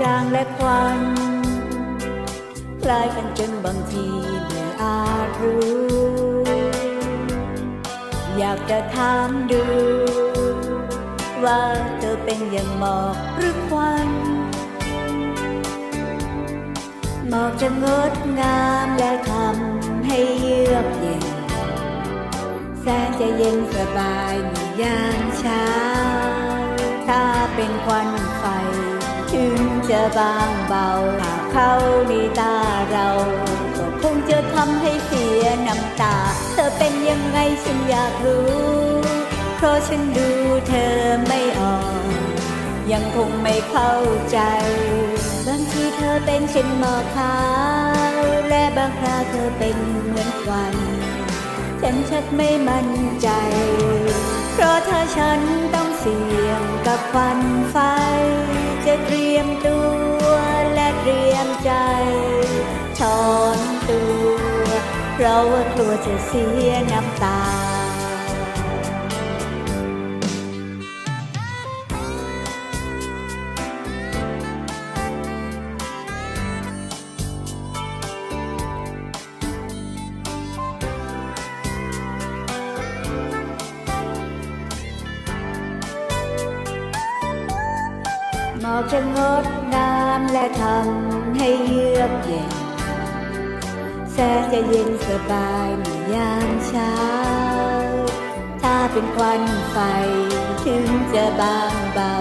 จางและควันคล้ายกันจนบางทีไม่อาจรู้ อยากจะถามดู ว่าเธอเป็นอย่างหมอกหรือควันหมอกจะงดงามและทำให้เยือกเย็นแสนจะเย็นสบายในยามเช้า ถ้าเป็นควัน จะบางเบาหากเข้าในตาเรา ก็คงจะทำให้เสียน้ำตา เธอเป็นยังไงฉันอยากรู้ เพราะฉันดูเธอไม่ออก ยังคงไม่เข้าใจ บางทีเธอเป็นเช่นหมอกขาว และบางคราเธอเป็นเหมือนควัน ฉันชักไม่มั่นใจ เพราะถ้าฉันต้องเสี่ยงกับควันไฟ เพราะว่ากลัวจะเสียน้ำตา หมอกจะงดงามและทำให้เยือกเย็น แสนจะเย็นสบายในยามเช้า ถ้าเป็นควันไฟถึงจะบางเบา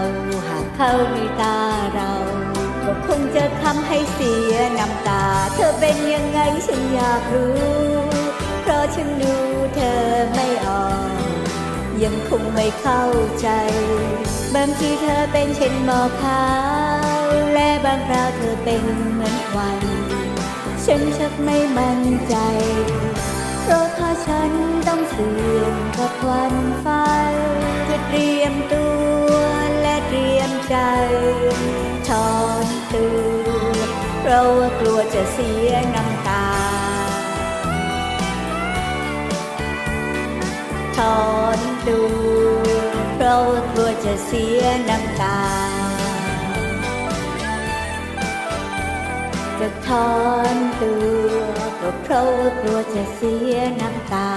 หากเข้าในตาเรา ก็คงจะทำให้เสียน้ำตา เธอเป็นยังไงฉันอยากรู้ เพราะฉันดูเธอไม่ออก ยังคงไม่เข้าใจ บางทีเธอเป็นเช่นหมอกขาวและบางคราวเธอเป็นเหมือนควัน ฉันชักไม่มั่นใจ เพราะถ้าฉันต้องเสี่ยงกับวันไฟจะเตรียมตัวและเตรียมใจถอนตัวเพราะว่ากลัวจะเสียน้ำตาถอนตัวเพราะว่ากลัวจะเสียน้ำตา จะถอนตัวก็เพราะว่ากลัวจะเสียน้ำตา